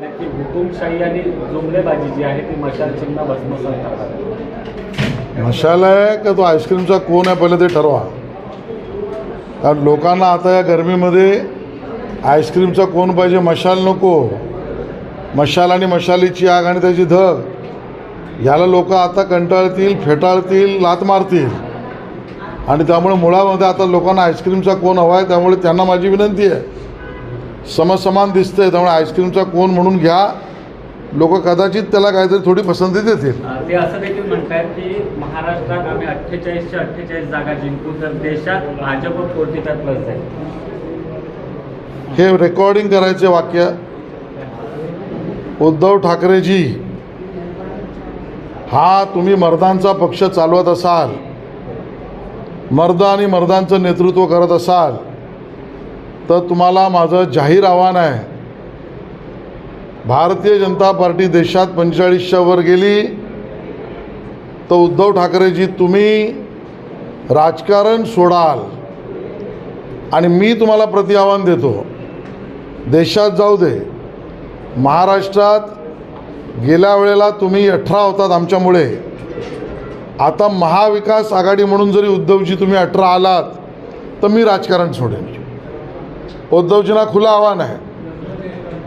की हुकुमशाही आणि जुमलेबाजी जी आहे ती मशाल चिन्ह भस्मसात मशाल आहे का तो आईस्क्रीमचा कोण आहे पहिले ते ठरवा. कारण लोकांना आता या गरमीमध्ये आईस्क्रीमचा कोण पाहिजे मशाल नको. मशाल आणि मशालीची आग आणि त्याची धग. याला लोक आता कंटाळतील फेटाळतील लात मारतील. आणि त्यामुळे मुळामध्ये आता लोकांना आईस्क्रीमचा कोण हवा आहे त्यामुळे त्यांना माझी विनंती आहे. समसमान दिसतंय. त्यामुळे आईस्क्रीमचा कोण म्हणून घ्या. लोक कदाचित त्याला काहीतरी थोडी पसंती देतील. ते असं देखील म्हणतात की महाराष्ट्रात आम्ही अठ्ठेचाळीसशे अठ्ठेचाळीस जागा जिंकू तर देशात भाजप फाय प्लस जाईल हे रेकॉर्डिंग करायचे वाक्य. उद्धव ठाकरेजी हा तुम्ही मर्दांचा पक्ष चालवत असाल. मर्द आणि मर्दांचं नेतृत्व करत असाल. तर तुम्हाला माझं जाहीर आव्हान आहे. भारतीय जनता पार्टी देशात पंचेचाळीसच्या वर गेली. तर उद्धव ठाकरेजी तुम्ही राजकारण सोडाल. आणि मी तुम्हाला प्रति आव्हान देतो. देशात जाऊ दे. महाराष्ट्रात गेल्या वेळेला तुम्ही अठरा होतात आमच्यामुळे. आता महाविकास आघाडी म्हणून जरी उद्धवजी तुम्ही अठरा आलात तर मी राजकारण सोडेन. उद्धवजींना खुलं आव्हान आहे.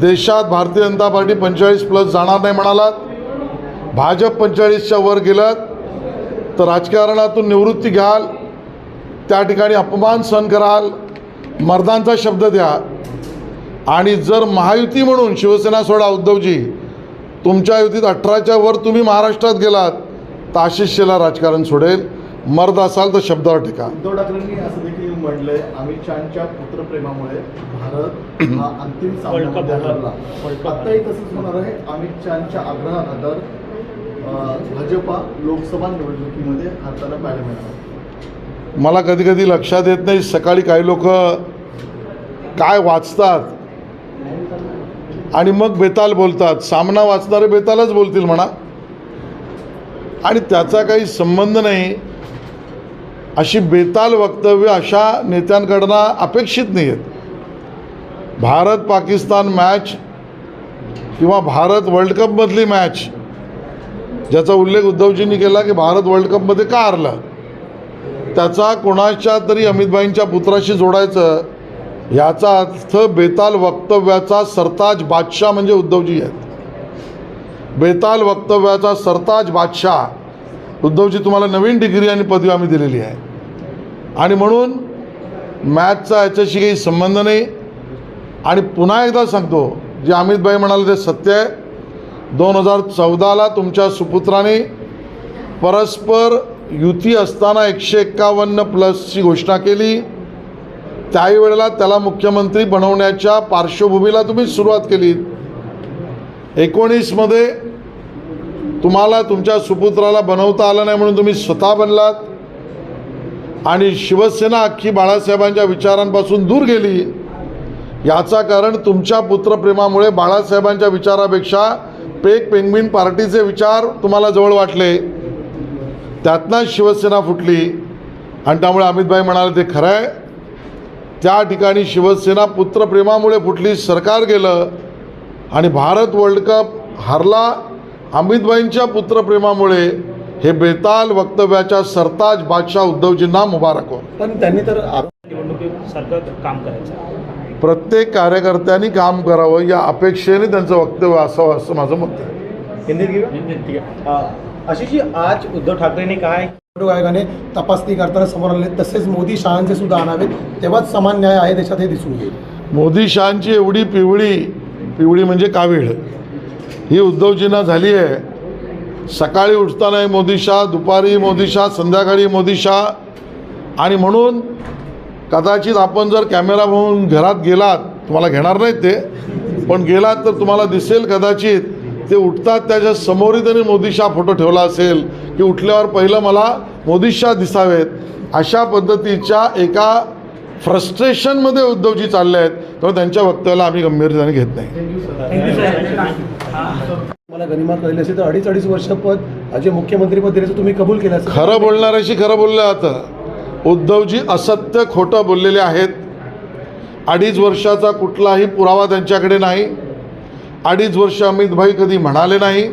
देशात भारतीय जनता पार्टी पंचेचाळीस प्लस जाणार नाही म्हणालात. भाजप पंचेचाळीसच्या वर गेलात तर राजकारणातून निवृत्ती घ्याल. त्या ठिकाणी अपमान सहन कराल. मर्दांचा शब्द द्या. आणि जर महायुती म्हणून शिवसेना सोडा उद्धवजी तुमच्या युतीत अठराच्या वर तुम्ही महाराष्ट्रात गेलात तर आशिष शेला राजकारण सोडेल. मर्द असाल तर शब्दावर टिका. उद्धव ठाकरेंनी असं देखील म्हटलंय अमित शहाच्या पुत्रप्रेमामुळे भारत हा अंतिम आत्ताही तसंच होणार आहे. अमित शहाच्या आग्रहानंतर भाजपा लोकसभा निवडणुकीमध्ये हाताला पाहायला मिळणार मला कधी कधी लक्षात येत नाही सकाळी काही लोक काय वाचतात आणि मग बेताल बोलतात. सामना वाचणारे बेतालच बोलतील म्हणा. आणि त्याचा काही संबंध नाही. अशी बेताल वक्तव्य अशा नेत्यांकडनं अपेक्षित नाही आहेत भारत पाकिस्तान मॅच किंवा भारत वर्ल्ड कपमधली मॅच ज्याचा उल्लेख उद्धवजींनी केला की भारत वर्ल्ड कपमध्ये का हरला? त्याचा कोणाच्या तरी अमितभाईंच्या पुत्राशी जोडायचं याचा अर्थ बेताल वक्तव्याचा सरताज बादशाह म्हणजे उद्धवजी आहेत. बेताल वक्तव्याचा सरताज बादशाह उद्धवजी तुम्हाला नवीन डिग्री आणि पदवी आम्ही दिलेली आहे. आणि म्हणून मॅथचा याच्याशी काही संबंध नाही. आणि पुन्हा एकदा सांगतो जे अमितभाई म्हणाले ते सत्य आहे. दोन हजार चौदाला तुमच्या सुपुत्राने परस्पर युती असताना एकशे एक्कावन्न प्लसची घोषणा केली. त्याही वेळेला त्याला मुख्यमंत्री बनवण्याच्या पार्श्वभूमीला तुम्ही सुरुवात केली. एकोणीसमध्ये तुम्हाला तुमच्या सुपुत्राला बनवता आलं नाही म्हणून तुम्ही स्वतः बनलात. आणि शिवसेना अख्खी बाळासाहेबांच्या विचारांपासून दूर गेली. याचा कारण तुमच्या पुत्रप्रेमामुळे बाळासाहेबांच्या विचारापेक्षा पेक पेंग्विन पार्टीचे विचार तुम्हाला जवळ वाटले. त्यातनं शिवसेना फुटली. आणि त्यामुळे अमितभाई म्हणाले ते खरं आहे त्या ठिकाणी शिवसेना पुत्रप्रेमामुळे फुटली सरकार गेलं. आणि भारत वर्ल्ड कप हरला. अमितभाईंच्या पुत्रप्रेमामुळे हे बेताल वक्तव्याच्या सरताज बादशाह उद्धवजींना मुबारक हो पण त्यांनी तर निवडणुकीसारखं काम करायचं. प्रत्येक कार्यकर्त्यांनी काम करावं या अपेक्षेने त्यांचं वक्तव्य असावं असं माझं मत आहे. अशी जी आज उद्धव ठाकरेंनी काय निवडणूक आयोगाने तपासणी करताना समोर आले तसेच मोदी शहांचे सुद्धा आणावेत तेव्हाच समान न्याय आहे देशात हे दिसून येईल. मोदी शहांची एवढी पिवळी पिवळी म्हणजे कावीळ. ही उद्धवजींना झाली आहे. सकाळी उठताना मोदी शाह दुपारी मोदी शाह संध्याकाळी मोदी शाह. आणि म्हणून कदाचित आपण जर कॅमेरा म्हणून घरात गेलात तुम्हाला घेणार नाहीत ते पण गेलात तर तुम्हाला दिसेल कदाचित ते उठतात त्याच्या समोरही त्यांनी मोदी शाह फोटो ठेवला असेल की उठल्यावर पहिलं मला मोदी शाह दिसावेत. अशा पद्धतीच्या एका फ्रस्ट्रेशनमध्ये उद्धवजी चालले आहेत. त्यामुळे त्यांच्या वक्तव्याला आम्ही गंभीरतेने घेत नाही. मला गरिमा कळली असेल तर अडीच अडीच वर्ष पद जे मुख्यमंत्रीपद दिल्याचं तुम्ही कबूल केलं असेल? खरं बोलणाऱ्याशी खरं बोललं जातं उद्धवजी असत्य खोटं बोललेले आहेत. अडीच वर्षाचा कुठलाही पुरावा त्यांच्याकडे नाही. अडीच वर्ष अमितभाई कधी म्हणाले नाही.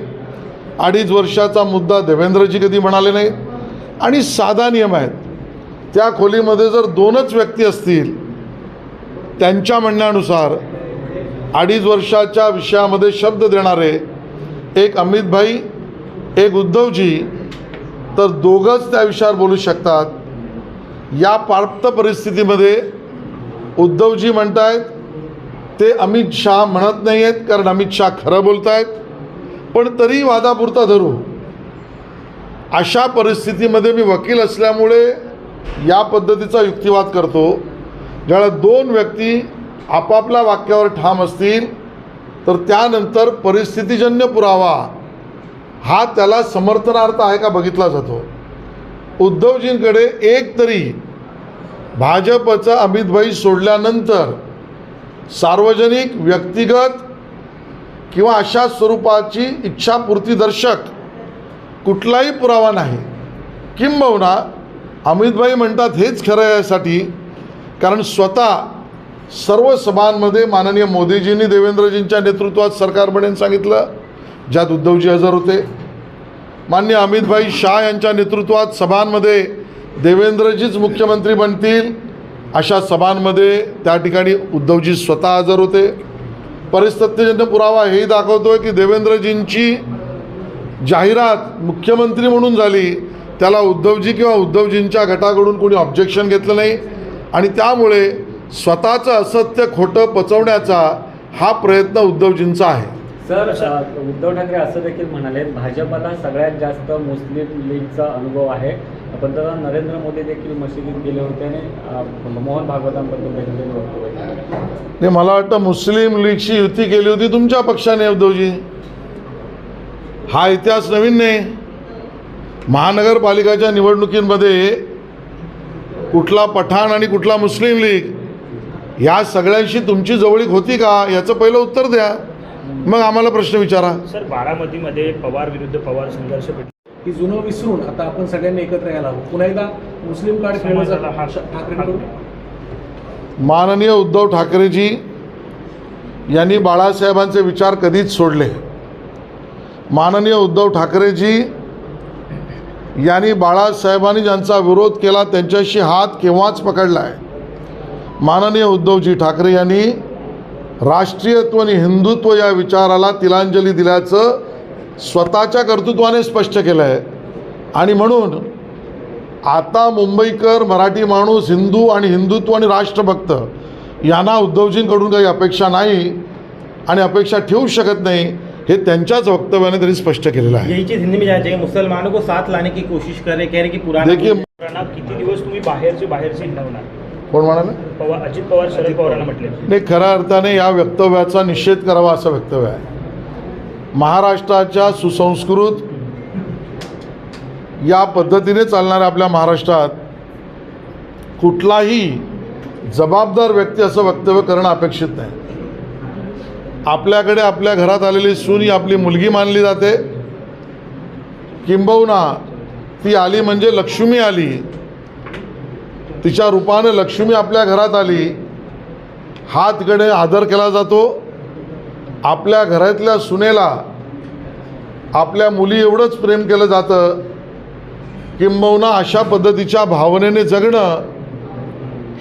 अडीच वर्षाचा मुद्दा देवेंद्रजी कधी म्हणाले नाही. आणि साधा नियम आहेत. त्या खोलीमध्ये जर दोनच व्यक्ती असतील त्यांच्या म्हणण्यानुसार अडीच वर्षाच्या विषयामध्ये शब्द देणारे एक अमितभाई एक उद्धवजी तर दोघंच त्या विषयावर बोलू शकतात. या प्राप्त परिस्थितीमध्ये उद्धवजी म्हणत आहेत ते अमित शहा म्हणत नाही आहेत कारण अमित शहा खरं बोलत आहेत पण तरी वादापुरता धरू. अशा परिस्थितीमध्ये मी वकील असल्यामुळे या पद्धतीचा युक्तिवाद करतो. ज्यावेळेला दोन व्यक्ती आपापल्या वाक्यावर ठाम असतील तर त्यानंतर परिस्थितीजन्य पुरावा हा त्याला समर्थनार्थ आहे का बघितला जातो. उद्धवजींकडे एक तरी भाजपचं अमितभाई सोडल्यानंतर सार्वजनिक व्यक्तिगत किंवा अशा स्वरूपाची इच्छापूर्तीदर्शक कुठलाही पुरावा नाही. किंबहुना अमितभाई म्हणतात हेच खरं यासाठी कारण स्वतः सर्व सभांमध्ये माननीय मोदीजींनी देवेंद्रजींच्या नेतृत्वात सरकार बनेन सांगितलं ज्यात उद्धवजी हजर होते. मान्य अमितभाई शाह यांच्या नेतृत्वात सभांमध्ये देवेंद्रजीच मुख्यमंत्री बनतील अशा सभांमध्ये त्या ठिकाणी उद्धवजी स्वतः हजर होते. परिस्थितीजन्य पुरावा हेही दाखवतोय की देवेंद्रजींची जाहिरात मुख्यमंत्री म्हणून झाली त्याला उद्धवजी किंवा उद्धवजींच्या गटाकडून कोणी ऑब्जेक्शन घेतलं नाही. आणि त्यामुळे स्वतःचं असत्य खोटं पचवण्याचा हा प्रयत्न उद्धवजींचा आहे. सर उद्धव ठाकरे असं देखील म्हणाले भाजपला सगळ्यात जास्त मुस्लिम लीगचा अनुभव आहे. पंतप्रधान नरेंद्र मोदी देखील मशिदीत गेले होते आणि मोहन भागवतांबद्दल. नाही मला वाटतं मुस्लिम लीगशी युती केली होती तुमच्या पक्षाने उद्धवजी. हा इतिहास नवीन नाही. महानगरपालिकाच्या निवडणुकींमध्ये कुठला पठाण आणि कुठला मुस्लिम लीग या सगळ्यांशी तुमची जवळीक होती का? याचं पहिलं उत्तर द्या. मग आम्हाला प्रश्न विचारा. सर बारामतीमध्ये पवार विरुद्ध पवार संघर्ष पेटला. की जुनं विसरून आता आपण सगळ्यांनी एकत्र यायला हवं. पुन्हा एकदा मुस्लिम कार्ड खेळण्याचा ठाकरेंकडून माननीय उद्धव ठाकरेजी यांनी बाळासाहेबांचे विचार कधीच सोडले. माननीय उद्धव ठाकरेजी यांनी बाळासाहेबांनी ज्यांचा विरोध केला त्यांच्याशी हात केव्हाच पकडला आहे? माननीय उद्धवजी ठाकरे यांनी राष्ट्रीयत्व आणि हिंदुत्व या विचाराला तिलांजली दिल्याचं स्वतःच्या कर्तृत्वाने स्पष्ट केलं आहे. आणि म्हणून आता मुंबईकर मराठी माणूस हिंदू आणि हिंदुत्व आणि राष्ट्रभक्त यांना उद्धवजींकडून काही अपेक्षा नाही आणि अपेक्षा ठेवू शकत नाही. हे त्यांच्याच वक्तव्याने त्यांनी स्पष्ट केलेलं आहे. यही चीज़ हिंदी में जाना चाहिए मुसलमानों को साथ लाने की कोशिश कर रहे कह रहे कि पुराना देखिए किती दिवस तुम्ही बाहेरचे बाहेरचे हिंडवणार? कोण म्हणाले? पवार अजित पवार शरद पवारांना म्हटले. नाही खऱ्या अर्थाने या वक्तव्याचा निषेध करावा असं वक्तव्य आहे. महाराष्ट्राच्या सुसंस्कृत या पद्धतीने चालणाऱ्या आपल्या महाराष्ट्रात कुठलाही जबाबदार व्यक्ती असं वक्तव्य करणं अपेक्षित नाही. आपल्याकडे आपल्या घरात आलेली सून ही आपली मुलगी मानली जाते. किंबहुना ती आली म्हणजे लक्ष्मी आली. तिच्या रूपानं लक्ष्मी आपल्या घरात आली. हा तिकडे आदर केला जातो. आपल्या घरातल्या सुनेला आपल्या मुली एवढंच प्रेम केलं जातं. किंबहुना अशा पद्धतीच्या भावनेने जगणं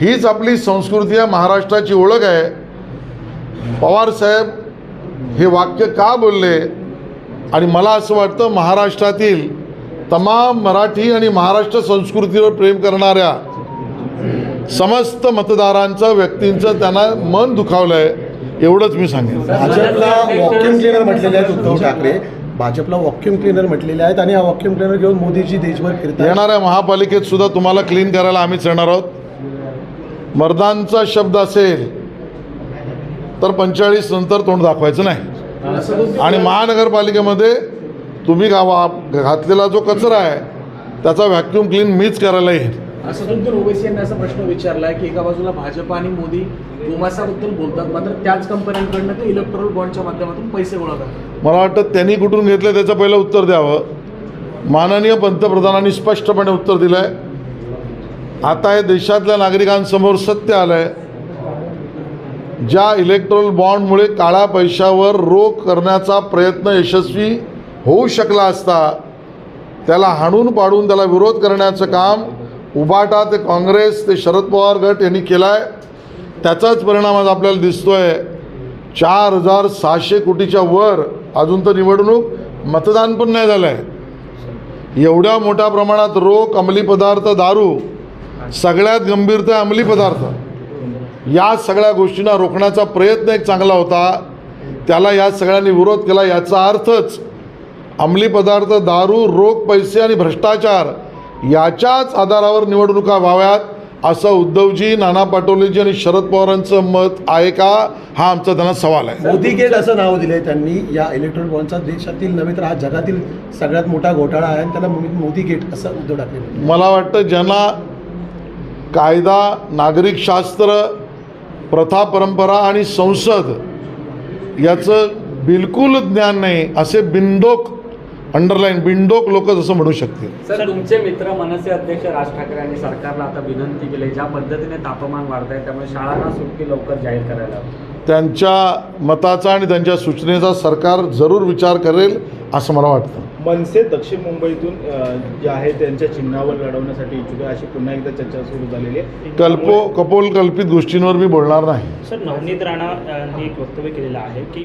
हीच आपली संस्कृती आहे महाराष्ट्राची ओळख आहे. पवारसाहेब हे वाक्य का बोलले? आणि मला असं वाटतं महाराष्ट्रातील तमाम मराठी आणि महाराष्ट्र संस्कृतीवर प्रेम करणाऱ्या समस्त मतदारांचं व्यक्तींचं त्यांना मन दुखावलं आहे एवढंच मी सांगेन. भाजपला वॉक्युम क्लिनर म्हटलेले आहेत उद्धव ठाकरे. भाजपला वॉक्युम क्लिनर म्हटलेले आहेत आणि हा वॉक्युम क्लिनर घेऊन मोदीजी देशभर फिरतात. येणाऱ्या महापालिकेत सुद्धा तुम्हाला क्लीन करायला आम्हीच येणार आहोत. मर्दांचा शब्द असेल तर पंचेचाळीस नंतर तोंड दाखवायचं नाही. आणि महानगरपालिकेमध्ये तुम्ही गावा घातलेला जो कचरा आहे त्याचा व्हॅक्यूम क्लीन मीच करायला येईल. असदुद्दीन ओवेसी यांनी असा प्रश्न विचारलाय की एका बाजूला भाजप आणि मोदी गोमासाबद्दल बोलतात मात्र त्याच कंपन्यांकडनं ते इलेक्ट्रॉनिक बॉन्डच्या माध्यमातून पैसे गोळा करतात. मला वाटतं त्यांनी कुठून घेतलं त्याचं पहिलं उत्तर द्यावं. माननीय पंतप्रधानांनी स्पष्टपणे उत्तर दिलं आहे आता हे देशातल्या नागरिकांसमोर सत्य आलं आहे ज्या इलेक्ट्रॉल बॉन्डमुळे काळ्या पैशावर रोख करण्याचा प्रयत्न यशस्वी होऊ शकला असता त्याला हाणून पाडून त्याला विरोध करण्याचं काम उबाटा ते काँग्रेस ते शरद पवार गट यांनी केला आहे त्याचाच परिणाम आज आपल्याला दिसतो आहे चार हजार सहाशे कोटीच्या वर अजून तर निवडणूक मतदान पण नाही झालं आहे एवढ्या मोठ्या प्रमाणात रोख अंमली पदार्थ दारू सगळ्यात गंभीर तर अंमली पदार्थ. या सगळ्या गोष्टींना रोखण्याचा प्रयत्न एक चांगला होता. त्याला या सगळ्यांनी विरोध केला. याचा अर्थच अंमली पदार्थ दारू रोख पैसे आणि भ्रष्टाचार याच्याच आधारावर निवडणुका व्हाव्यात असं उद्धवजी नाना पाटोलेजी आणि शरद पवारांचं मत आहे का? हा आमचा त्यांना सवाल आहे. मोदी गेट असं नाव दिलंय त्यांनी. या इलेक्ट्रॉनिक बॉन्डचा देशातील नव्हे तर आज जगातील सगळ्यात मोठा घोटाळा आहे आणि त्याला मोदी गेट असं उद्धव ठाकरे. मला वाटतं ज्यांना कायदा नागरिक शास्त्र प्रथा परंपरा आणि संसद याचं बिलकुल ज्ञान नाही असे बिंदोक अंडरलाईन बिंडोक लोक जसं म्हणू शकतील. सर तुमचे मित्र मनसे अध्यक्ष राज ठाकरे यांनी सरकारला आता विनंती केली ज्या पद्धतीने तापमान वाढत आहे त्यामुळे शाळांना सुट्टी लवकर जाहीर करायला हवी. त्यांच्या मताचा आणि त्यांच्या सूचनेचा सरकार जरूर विचार करेल असं मला वाटतं. मनसे दक्षिण मुंबईतून अ, जे आहे त्यांच्या चिन्हावर लढवण्यासाठी इच्छुक आहे अशी पुन्हा एकदा चर्चा सुरू झालेली आहे. कल्पो कपोल कल्पित गोष्टींवर मी बोलणार नाही. सर नवनीत राणांनी एक वक्तव्य केलेलं आहे की